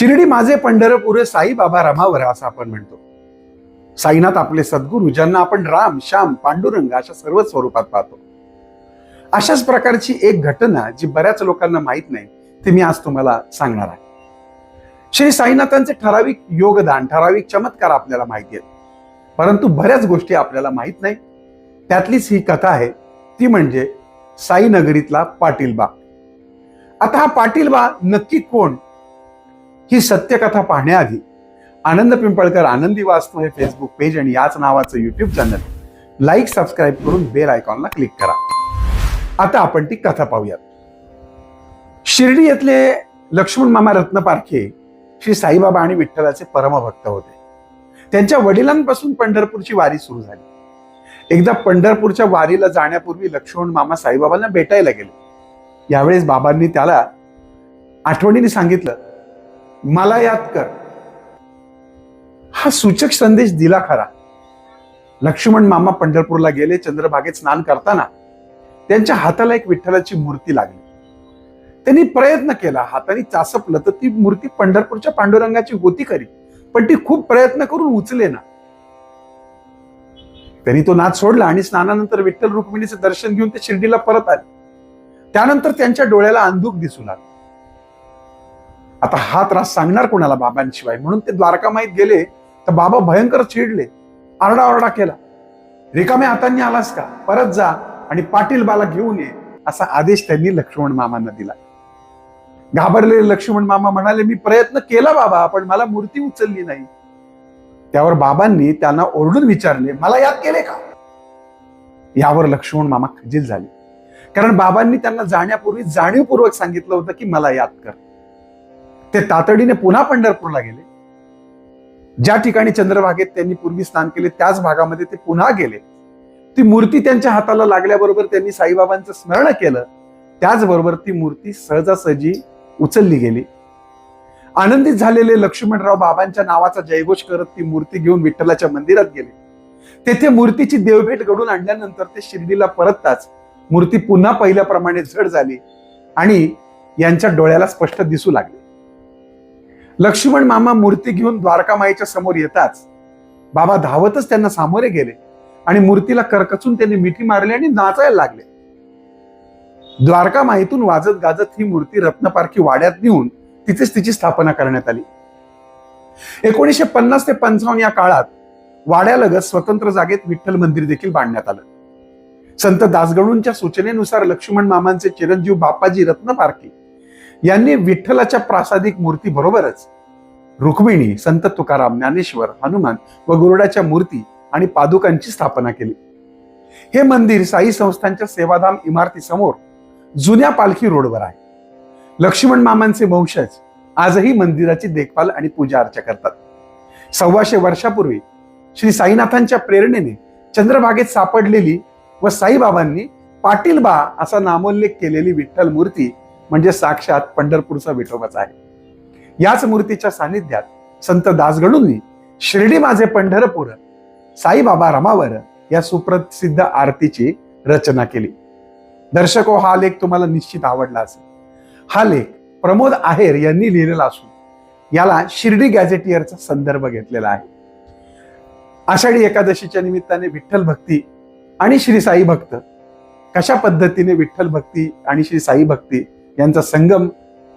शिर्डी माझे पंढरपूर साई बाबा रमावर असं आपण म्हणतो. साईनाथ आपले सद्गुरू ज्यांना आपण राम श्याम पांडुरंग अशा सर्व स्वरूपात पाहतो. अशाच प्रकारची एक घटना जी बऱ्याच लोकांना माहीत नाही ती मी आज तुम्हाला सांगणार आहे. श्री साईनाथांचे ठराविक योगदान ठराविक चमत्कार आपल्याला माहिती आहेत. परंतु बऱ्याच गोष्टी आपल्याला माहीत नाही. त्यातलीच ही कथा आहे ती म्हणजे साईनगरीतला पाटीलबा आता हा पाटीलबा नक्की कोण? ही सत्यकथा पाहण्याआधी आनंद पिंपळकर आनंदी वास्तू हे फेसबुक पेज आणि याच नावाचं युट्यूब चॅनल लाईक सबस्क्राईब करून बेल आयकॉनला क्लिक करा. आता आपण ती कथा पाहूयात. शिर्डी येथले लक्ष्मण मामा रत्न पारखे श्री साईबाबा आणि विठ्ठलाचे परमभक्त होते. त्यांच्या वडिलांपासून पंढरपूरची वारी सुरू झाली. एकदा पंढरपूरच्या वारीला जाण्यापूर्वी लक्ष्मण मामा साईबाबांना भेटायला गेले. यावेळेस बाबांनी त्याला आठवणीने सांगितलं मला याद कर. हा सूचक संदेश दिला खरा. लक्ष्मण मामा पंढरपूरला गेले चंद्रभागेत स्नान करताना त्यांच्या हाताला एक विठ्ठलाची मूर्ती लागली. त्यांनी प्रयत्न केला हाताने चासपलं तर ती मूर्ती पंढरपूरच्या पांडुरंगाची होती खरी पण ती खूप प्रयत्न करून उचले ना. तरी तो नाद सोडला आणि स्नानानंतर विठ्ठल रुक्मिणीचे दर्शन घेऊन ते शिर्डीला परत आले. त्यानंतर त्यांच्या डोळ्याला अंधुक दिसू लागला. आता हा त्रास सांगणार कोणाला बाबांशिवाय? म्हणून ते द्वारका माहीत गेले तर बाबा भयंकर चिडले. आरडाओरडा केला. रिकाम्या हातांनी आलास का? परत जा आणि पाटील बाला घेऊन ये असा आदेश त्यांनी लक्ष्मण मामांना दिला. घाबरलेले लक्ष्मण मामा म्हणाले मी प्रयत्न केला बाबा पण मला मूर्ती उचलली नाही. त्यावर बाबांनी त्यांना ओरडून विचारले मला याद केले का? यावर लक्ष्मण मामा खजील झाले. कारण बाबांनी त्यांना जाण्यापूर्वी जाणीवपूर्वक सांगितलं होतं की मला याद कर. ते तातडीने पुन्हा पंढरपूरला गेले. ज्या ठिकाणी चंद्रभागेत त्यांनी पूर्वी स्नान केले त्याच भागामध्ये ते पुन्हा गेले. ती मूर्ती त्यांच्या हाताला लागल्याबरोबर त्यांनी साईबाबांचं स्मरण केलं. त्याचबरोबर ती मूर्ती सहजासहजी उचलली गेली. आनंदित झालेले लक्ष्मणराव बाबांच्या नावाचा जयघोष करत ती मूर्ती घेऊन विठ्ठलाच्या मंदिरात गेले. तेथे मूर्तीची देवभेट घडून आणल्यानंतर ते शिर्डीला परतताच मूर्ती पुन्हा पहिल्याप्रमाणे झड झाली आणि यांच्या डोळ्याला स्पष्ट दिसू लागले. लक्ष्मण मामा मूर्ती घेऊन द्वारकामाईच्या समोर येताच. बाबा धावतच त्यांना सामोरे गेले. आणि मूर्तीला करकचून त्यांनी मिठी मारली आणि नाचायला लागले. द्वारकामाईतून वाजत गाजत ही मूर्ती रत्नपारखी वाड्यात नेऊन तिथेच तिची स्थापना करण्यात आली. एकोणीशे पन्नास ते पंचावन्न या काळात वाड्यालगत स्वतंत्र जागेत विठ्ठल मंदिर देखील बांधण्यात आलं. संत दासगणूंच्या सूचनेनुसार लक्ष्मण मामांचे चिरंजीव बापाजी रत्नपारखी यांनी विठ्ठलाच्या प्रासादिक मूर्ती बरोबरच. रुक्मिणी संत तुकाराम ज्ञानेश्वर हनुमान व गुरुडाच्या मूर्ती आणि पादुकांची स्थापना केली. हे मंदिर साई संस्थांच्या सेवाधाम इमारतीसमोर जुन्या पालखी रोडवर आहे. लक्ष्मण मामांचे वंशज आजही मंदिराची देखभाल आणि पूजा अर्चा करतात. सव्वाशे वर्षापूर्वी श्री साईनाथांच्या प्रेरणेने चंद्रभागेत सापडलेली व साईबाबांनी पाटीलबा असा नामोल्लेख केलेली विठ्ठल मूर्ती म्हणजे साक्षात पंढरपूरचा विठोबाच आहे. याच मूर्तीच्या सानिध्यात संत दासगडूंनी शिर्डी माझे पंढरपूर साईबाबा रमावर या सुप्रसिद्ध आरतीची रचना केली. दर्शको हा लेख तुम्हाला निश्चित आवडला असेल. हा लेख प्रमोद आहेर यांनी लिहिलेला असून याला शिर्डी गॅझेटियरचा संदर्भ घेतलेला आहे. आषाढी एकादशीच्या निमित्ताने विठ्ठल भक्ती आणि श्री साई भक्त कशा पद्धतीने विठ्ठल भक्ती आणि श्री साई भक्ती यांचा संगम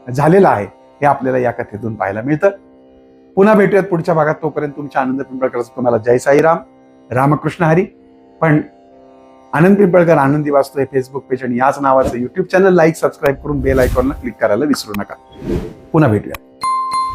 झालेला आहे हे आपल्याला या कथेतून पाहायला मिळतं. पुन्हा भेटूयात पुढच्या भागात. तोपर्यंत तुमच्या आनंद पिंपळकरचं तुम्हाला जय साईराम रामकृष्ण हरी. पण आनंद पिंपळकर आनंदी वाचतो हे फेसबुक पेज आणि याच नावाचं युट्यूब चॅनल लाईक सबस्क्राईब करून बेल आयकॉनला क्लिक करायला विसरू नका. पुन्हा भेटूया